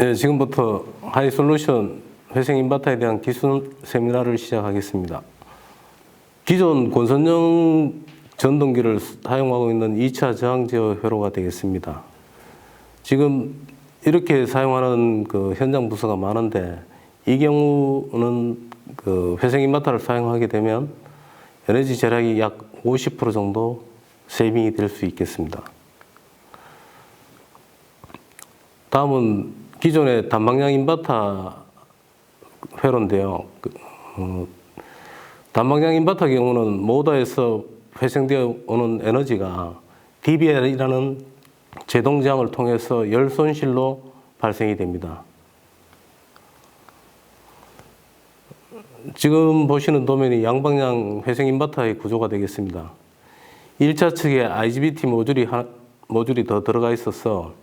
네, 지금부터 하이솔루션 회생 인바타에 대한 기술 세미나를 시작하겠습니다. 기존 권선형 전동기를 사용하고 있는 2차 저항 제어 회로가 되겠습니다. 지금 이렇게 사용하는 그 현장 부서가 많은데 이 경우는 그 회생 인바타를 사용하게 되면 에너지 절약이 약 50% 정도 세이빙이 될 수 있겠습니다. 다음은 기존의 단방향 인버터 회로인데요. 그, 어, 단방향 인버터 경우는 모터에서 회생되어 오는 에너지가 DBL이라는 제동 저항을 통해서 열 손실로 발생이 됩니다. 지금 보시는 도면이 양방향 회생 인버터의 구조가 되겠습니다. 1차 측에 IGBT 모듈이, 하, 모듈이 더 들어가 있어서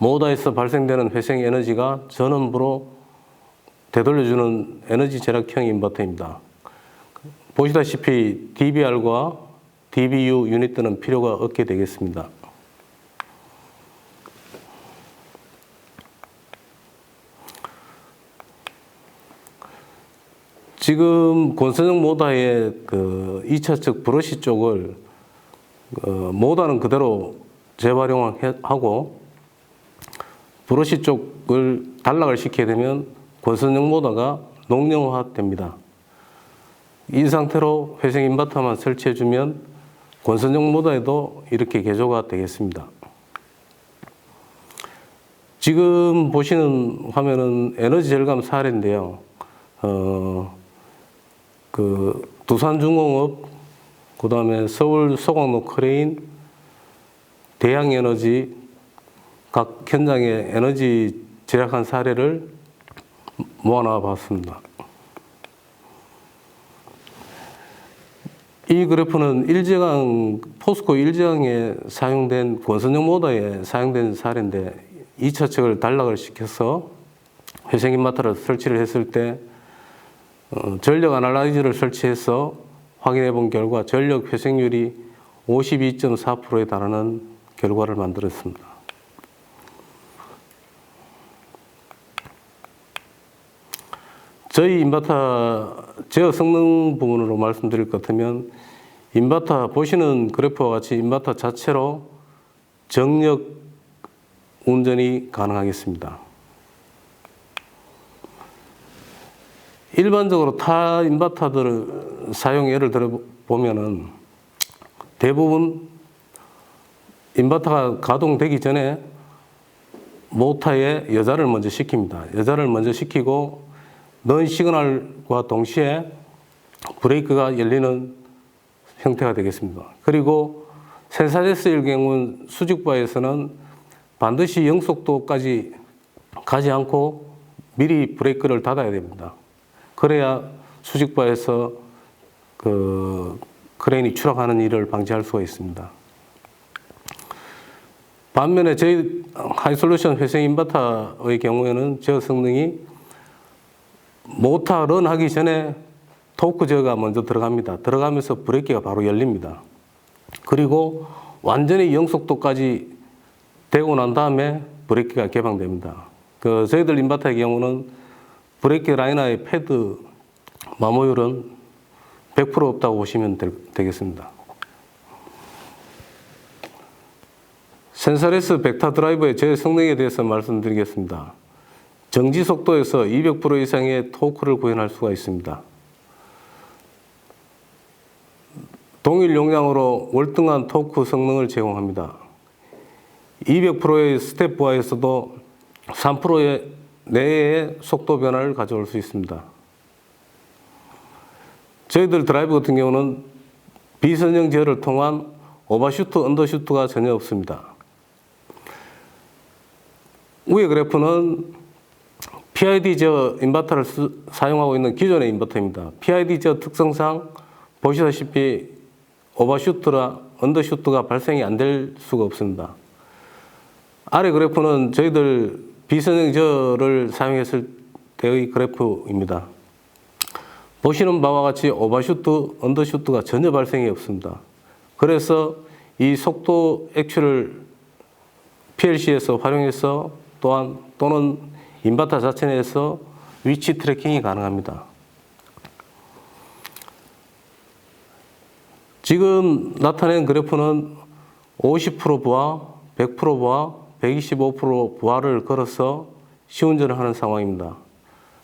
모터에서 발생되는 회생 에너지가 전원부로 되돌려주는 에너지 절약형 인버터입니다. 보시다시피 DBR과 DBU 유닛들은 필요가 없게 되겠습니다. 지금 권선형 모다의 그 2차 측 브러시 쪽을 어, 모다는 그대로 재활용하고 브러시 쪽을 단락을 시키게 되면 권선형 모다가 농령화됩니다. 이 상태로 회생 인버터만 설치해주면 권선형 모다에도 이렇게 개조가 되겠습니다. 지금 보시는 화면은 에너지 절감 사례인데요. 어, 그 두산중공업, 그 다음에 서울 소광로 크레인, 대양에너지 각 현장의 에너지 절약한 사례를 모아놔 봤습니다. 이 그래프는 일제강, 포스코 일제강에 사용된 권선형 모터에 사용된 사례인데 2차 측을 단락을 시켜서 회생 인마터를 설치를 했을 때 어, 전력 아날라이즈를 설치해서 확인해 본 결과 전력 회생률이 52.4%에 달하는 결과를 만들었습니다. 저희 인버터 제어 성능 부분으로 말씀드릴 것 같으면 인버터 보시는 그래프와 같이 인버터 자체로 정력 운전이 가능하겠습니다. 일반적으로 타 인버터들을 사용 예를 들어 보면은 대부분 인버터가 가동되기 전에 모터에 여자를 먼저 시킵니다. 여자를 먼저 시키고 넌 시그널과 동시에 브레이크가 열리는 형태가 되겠습니다. 그리고 센사데스일 경우는 수직바에서는 반드시 영속도까지 가지 않고 미리 브레이크를 닫아야 됩니다. 그래야 수직바에서 그 크레인이 추락하는 일을 방지할 수가 있습니다. 반면에 저희 하이솔루션 회생 인버터의 경우에는 제어 성능이 모터 런 하기 전에 토크 제어가 먼저 들어갑니다. 들어가면서 브레이크가 바로 열립니다. 그리고 완전히 영속도까지 되고 난 다음에 브레이크가 개방됩니다. 그 저희들 인버터의 경우는 브레이크 라이너의 패드 마모율은 100% 없다고 보시면 되, 겠습니다 센서레스 벡터 드라이버의 제 성능에 대해서 말씀드리겠습니다. 정지 속도에서 200% 이상의 토크를 구현할 수가 있습니다. 동일 용량으로 월등한 토크 성능을 제공합니다. 200%의 스텝 부하에서도 3%의 내의 속도 변화를 가져올 수 있습니다. 저희들 드라이브 같은 경우는 비선형 제어를 통한 오버슈트, 언더슈트가 전혀 없습니다. 위의 그래프는 PID 제어 인버터를 수, 사용하고 있는 기존의 인버터입니다. PID 제어 특성상 보시다시피 오버슈트나 언더슈트가 발생이 안 될 수가 없습니다. 아래 그래프는 저희들 비선형 제어를 사용했을 때의 그래프입니다. 보시는 바와 같이 오버슈트, 언더슈트가 전혀 발생이 없습니다. 그래서 이 속도 액추를 PLC에서 활용해서 또한 또는 인버터 자체 내에서 위치 트래킹이 가능합니다. 지금 나타낸 그래프는 50% 부하, 100% 부하, 125% 부하를 걸어서 시운전을 하는 상황입니다.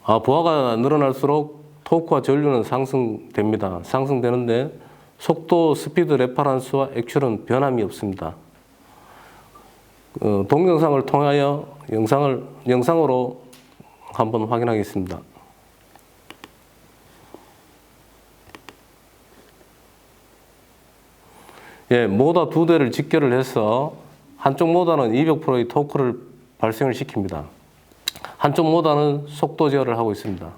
아, 부하가 늘어날수록 토크와 전류는 상승됩니다. 상승되는데 속도, 스피드, 레퍼런스와 액출은 변함이 없습니다. 어, 동영상을 통하여 영상을 영상으로 한번 확인하겠습니다. 예, 모다 두 대를 직결을 해서 한쪽 모다는 200%의 토크를 발생을 시킵니다. 한쪽 모다는 속도 제어를 하고 있습니다.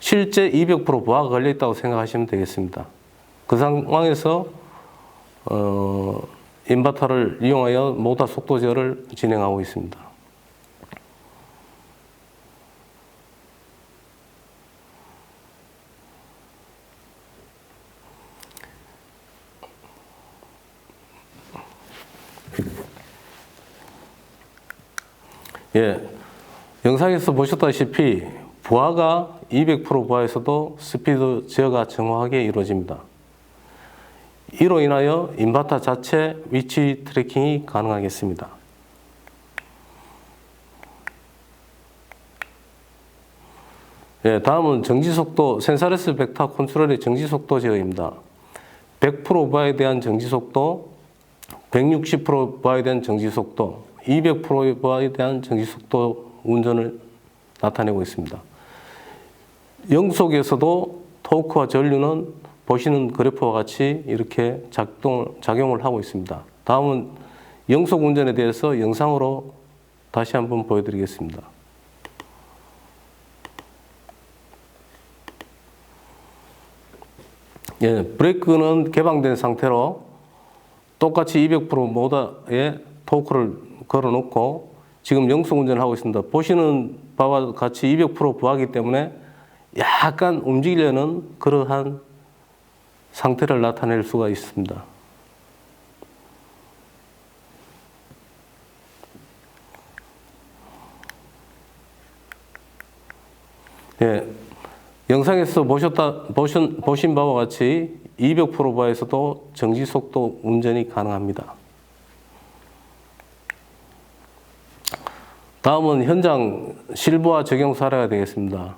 실제 200% 부하가 걸려 있다고 생각하시면 되겠습니다. 그 상황에서 어, 인버터를 이용하여 모다 속도 제어를 진행하고 있습니다. 예, 영상에서 보셨다시피 부하가 200% 부하에서도 스피드 제어가 정확하게 이루어집니다. 이로 인하여 인버터 자체 위치 트래킹이 가능하겠습니다. 예, 다음은 정지 속도 센서레스 벡터 컨트롤의 정지 속도 제어입니다. 100% 부하에 대한 정지 속도, 160% 부하에 대한 정지 속도, 200% 부하에 대한 정지 속도 운전을 나타내고 있습니다. 영속에서도 토크와 전류는 보시는 그래프와 같이 이렇게 작동, 작용을 하고 있습니다. 다음은 영속 운전에 대해서 영상으로 다시 한번 보여드리겠습니다. 예, 브레이크는 개방된 상태로 똑같이 200% 모다에 토크를 걸어놓고 지금 영속 운전을 하고 있습니다. 보시는 바와 같이 200% 부하기 때문에 약간 움직이려는 그러한 상태를 나타낼 수가 있습니다. 예, 영상에서 보셨다, 보신, 보신 바와 같이 200% 바에서도 정지 속도 운전이 가능합니다. 다음은 현장 실부화 적용 사례가 되겠습니다.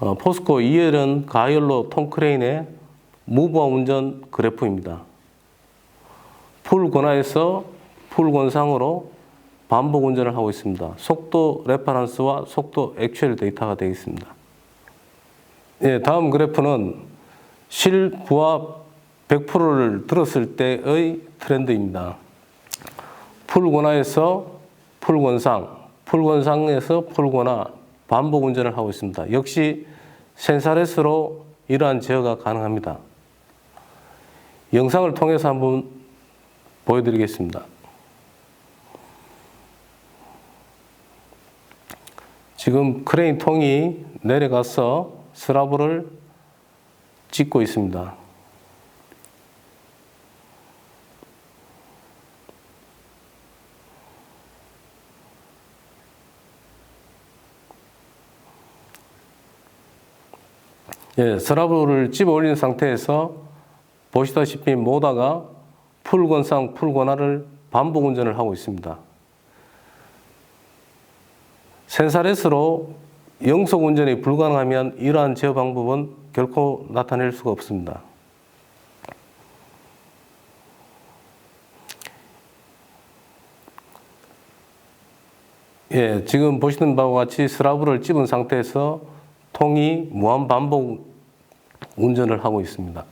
어, 포스코 2열은 가열로 통크레인의 무부화 운전 그래프입니다. 풀 권하에서 풀 권상으로 반복 운전을 하고 있습니다. 속도 레퍼런스와 속도 액츄얼 데이터가 되어 있습니다. 예, 다음 그래프는 실부하 100%를 들었을 때의 트렌드입니다. 풀 권하에서 풀 권상, 풀 권상에서 풀 권하 반복 운전을 하고 있습니다. 역시 센서레스로 이러한 제어가 가능합니다. 영상을 통해서 한번 보여드리겠습니다. 지금 크레인 통이 내려가서 스라브를 찍고 있습니다. 예, 스라브를 집어 올린 상태에서 보시다시피 모다가 풀권상 풀권화를 반복 운전을 하고 있습니다. 센사레스로 영속 운전이 불가능하면 이러한 제어 방법은 결코 나타낼 수가 없습니다. 예, 지금 보시는 바와 같이 스라브를 집은 상태에서 통이 무한 반복 운전을 하고 있습니다.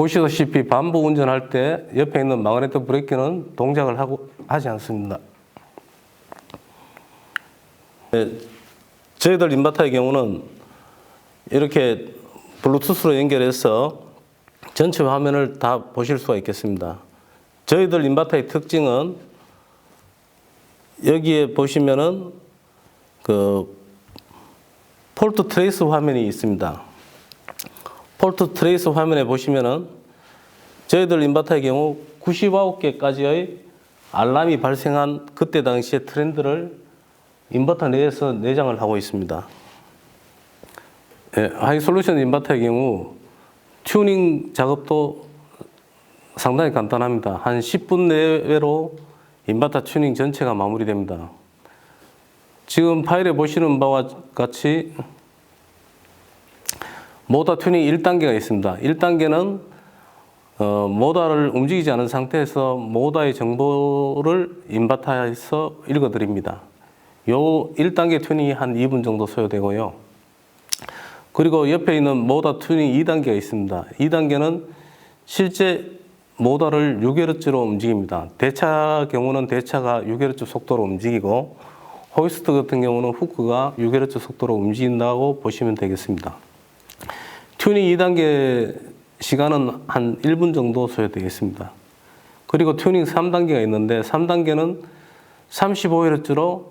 보시다시피 반복 운전할 때 옆에 있는 마그네틱 브레이크는 동작을 하고 하지 않습니다. 네, 저희들 인버터의 경우는 이렇게 블루투스로 연결해서 전체 화면을 다 보실 수가 있겠습니다. 저희들 인버터의 특징은 여기에 보시면은 그 폴트 트레이스 화면이 있습니다. 폴트 트레이스 화면에 보시면은 저희들 인버터의 경우 99개까지의 알람이 발생한 그때 당시의 트렌드를 인버터 내에서 내장을 하고 있습니다. 예, 하이 솔루션 인버터의 경우 튜닝 작업도 상당히 간단합니다. 한 10분 내외로 인버터 튜닝 전체가 마무리됩니다. 지금 파일에 보시는 바와 같이 모터 튜닝 1단계가 있습니다. 1단계는 어, 모터를 움직이지 않은 상태에서 모터의 정보를 인버터에서 읽어드립니다. 요 1단계 튜닝이 한 2분 정도 소요되고요. 그리고 옆에 있는 모터 튜닝 2단계가 있습니다. 2단계는 실제 모터를 6Hz로 움직입니다. 대차 경우는 대차가 6Hz 속도로 움직이고 호이스트 같은 경우는 후크가 6Hz 속도로 움직인다고 보시면 되겠습니다. 튜닝 2단계 시간은 한 1분 정도 소요되겠습니다. 그리고 튜닝 3단계가 있는데 3단계는 35Hz로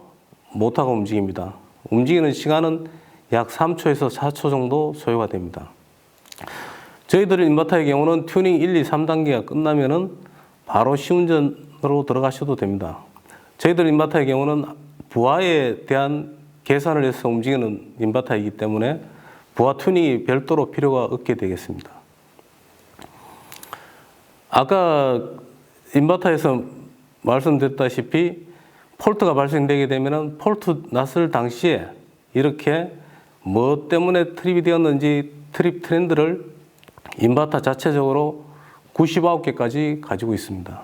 모터가 움직입니다. 움직이는 시간은 약 3초에서 4초 정도 소요가 됩니다. 저희들 인버터의 경우는 튜닝 1, 2, 3단계가 끝나면은 바로 시운전으로 들어가셔도 됩니다. 저희들 인버터의 경우는 부하에 대한 계산을 해서 움직이는 인버터이기 때문에 부하 튜닝이 별도로 필요가 없게 되겠습니다. 아까 인버터에서 말씀드렸다시피 폴트가 발생되게 되면 폴트 났을 당시에 이렇게 뭐 때문에 트립이 되었는지 트립 트렌드를 인버터 자체적으로 99개까지 가지고 있습니다.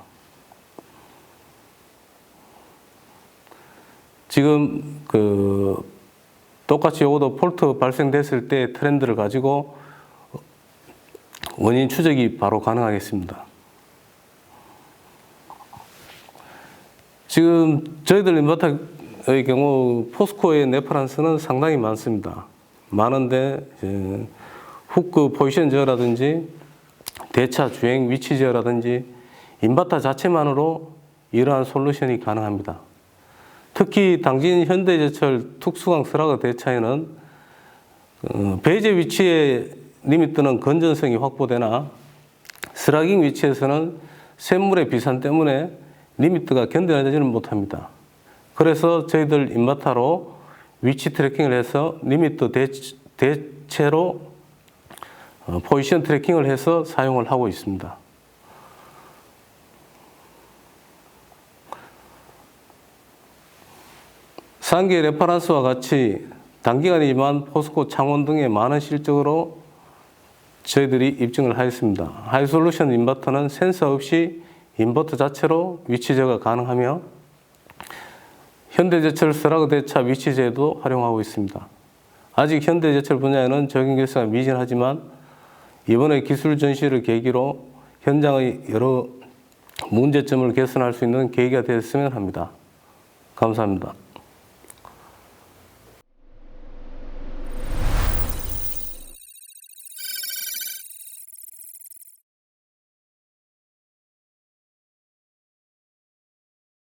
지금 그 똑같이 요것도 폴트 발생됐을 때 트렌드를 가지고 원인 추적이 바로 가능하겠습니다. 지금 저희들 인버터의 경우 포스코의 레퍼런스는 상당히 많습니다. 많은데 이제 후크 포지션 제어라든지 대차 주행 위치 제어라든지 인버터 자체만으로 이러한 솔루션이 가능합니다. 특히 당진 현대제철 특수강 스라그 대차에는 어, 배제 위치의 리미트는 건전성이 확보되나 스라깅 위치에서는 샘물의 비산 때문에 리미트가 견뎌내지는 못합니다. 그래서 저희들 인버터로 위치 트래킹을 해서 리미트 대체, 대체로 어, 포지션 트래킹을 해서 사용을 하고 있습니다. 상계 레퍼런스와 같이 단기간이지만 포스코 창원 등의 많은 실적으로 저희들이 입증을 하였습니다. 하이솔루션 인버터는 센서 없이 인버터 자체로 위치 제어가 가능하며 현대제철 스라그 대차 위치 제어도 활용하고 있습니다. 아직 현대제철 분야에는 적용 결과가 미진하지만 이번에 기술 전시를 계기로 현장의 여러 문제점을 개선할 수 있는 계기가 되었으면 합니다. 감사합니다.